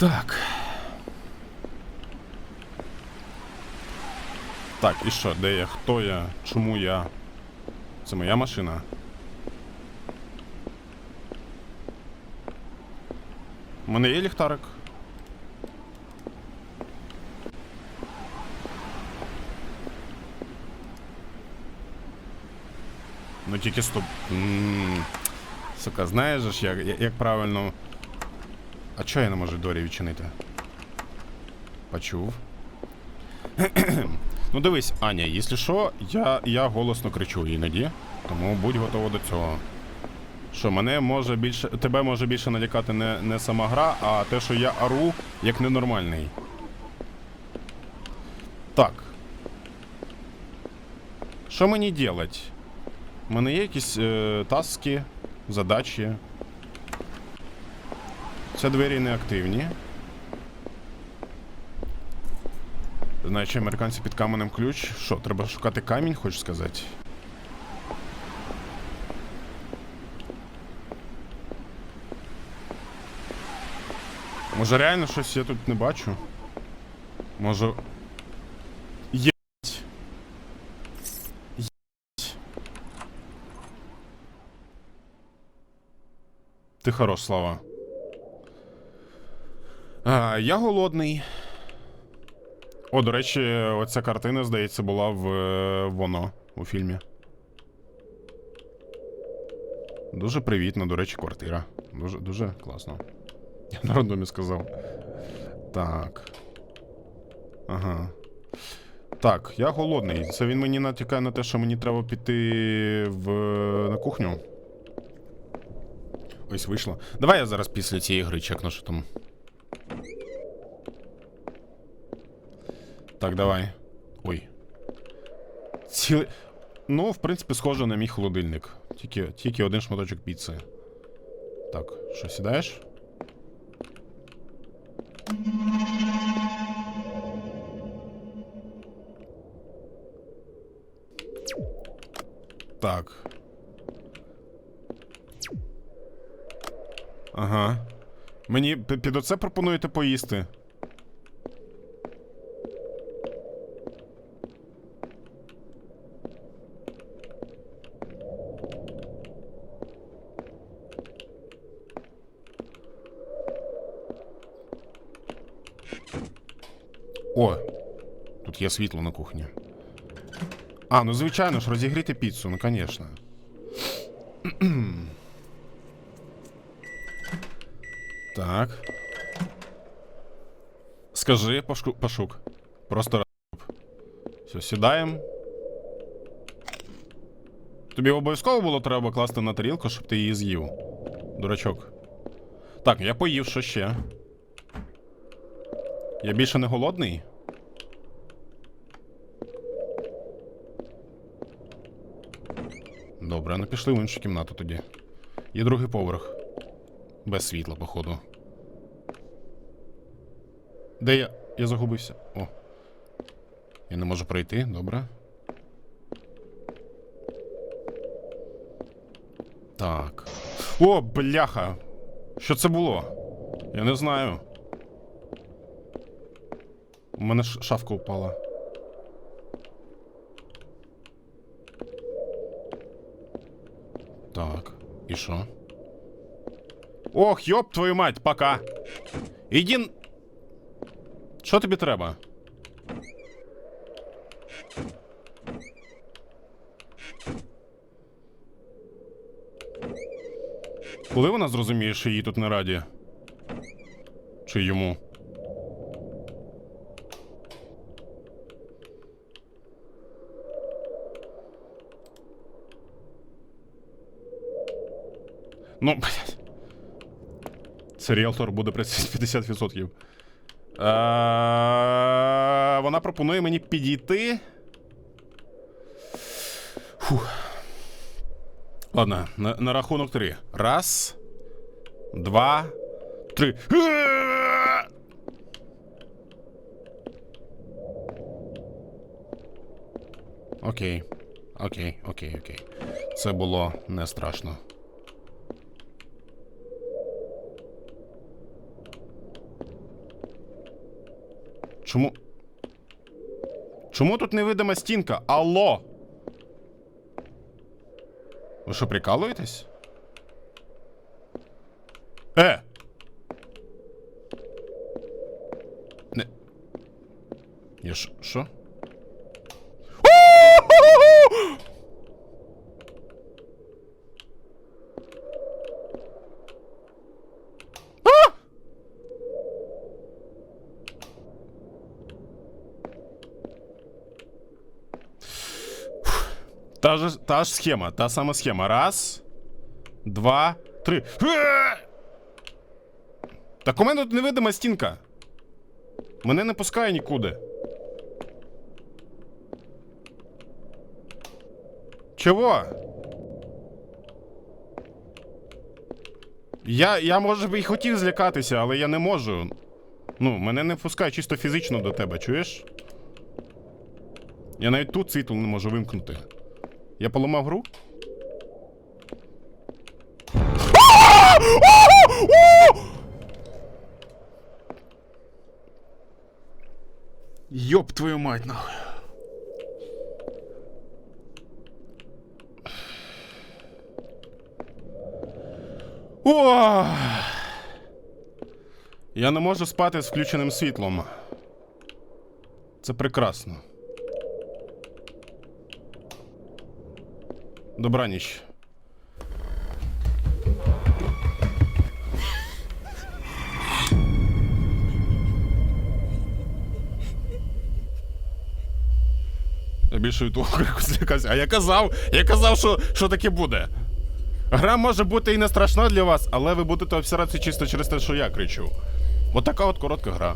Так. Так, і що, де я? Хто я? Чому я? Це моя машина. У мене є ліхтарик. Ну тільки стоп. М, Сука, знаєш ж, як, як- як правильно. А чого я не можу дорі відчинити? Почув. ну дивись, Аня, якщо що, я, я голосно кричу іноді, тому будь готова до цього. Що мене може більше. Тебе може більше налякати не, не сама гра, а те, що я ору як ненормальний. Так. Що мені делать? У мене є якісь е, таски, задачі. Це двері не активні. Значить, американці під каменем ключ. Що, треба шукати камінь, хочеш сказати? Може реально щось я тут не бачу? Може. Єть. Єть. Ти хорош, слава. А, я голодний. О, до речі, оця картина, здається, була в е, воно у фільмі. Дуже привітна, до речі, квартира. Дуже, дуже класно. Я на рандомі сказав. Так. Ага. Так, я голодний. Це він мені натякає на те, що мені треба піти в... на кухню. Ось вийшло. Давай я зараз після цієї гри чекну, що там. Так, давай. Ой. Цілий. Ну, в принципі, схоже на мій холодильник. Тільки, тільки один шматочок піци. Так, що, сідаєш? Так. Ага. Мені пі- під оце пропонуєте поїсти. О, тут є світло на кухні. А, ну звичайно ж, розігріти піцу, ну звісно. так. Скажи, пошку, пошук. Просто раз. Все, сідаємо. Тобі обов'язково було треба класти на тарілку, щоб ти її з'їв. Дурачок. Так, я поїв, що ще? Я більше не голодний? Добре, ну пішли в іншу кімнату тоді. Є другий поверх. Без світла, походу. Де я. Я загубився. О. Я не можу пройти, добре. Так. О, бляха! Що це було? Я не знаю. У мене шафка упала. Так, і що? Ох, йоп, твою мать, пока. Іди. Що тобі треба? Коли вона зрозуміє, що їй тут не раді? Чи йому? Ну, блядь. Це ріалтор буде працювати 50%. Е, Вона пропонує мені підійти. Фух. Ладно, на, на рахунок три. Раз. Два. Три. Окей. Окей, окей, окей. Це було не страшно. Чому. Чому тут невидима стінка? Алло! Ви що, прикалуєтесь? Е! Не. Я що? У-ху-ху-ху! А! Та ж, та ж схема, та сама схема. Раз, два, три. Е! Так у мене тут невидима стінка. Мене не пускає нікуди. Чого? Я, я може би і хотів злякатися, але я не можу. Ну, мене не пускає чисто фізично до тебе, чуєш? Я навіть тут світло не можу вимкнути. Я поламав гру? Ёб твою мать, нахуй. О! Я не можу спати з включеним світлом. Це прекрасно. Добраніч. Я більше від того злякався. А я казав, я казав, що, що таке буде. Гра може бути і не страшна для вас, але ви будете обсиратися чисто через те, що я кричу. От така от коротка гра.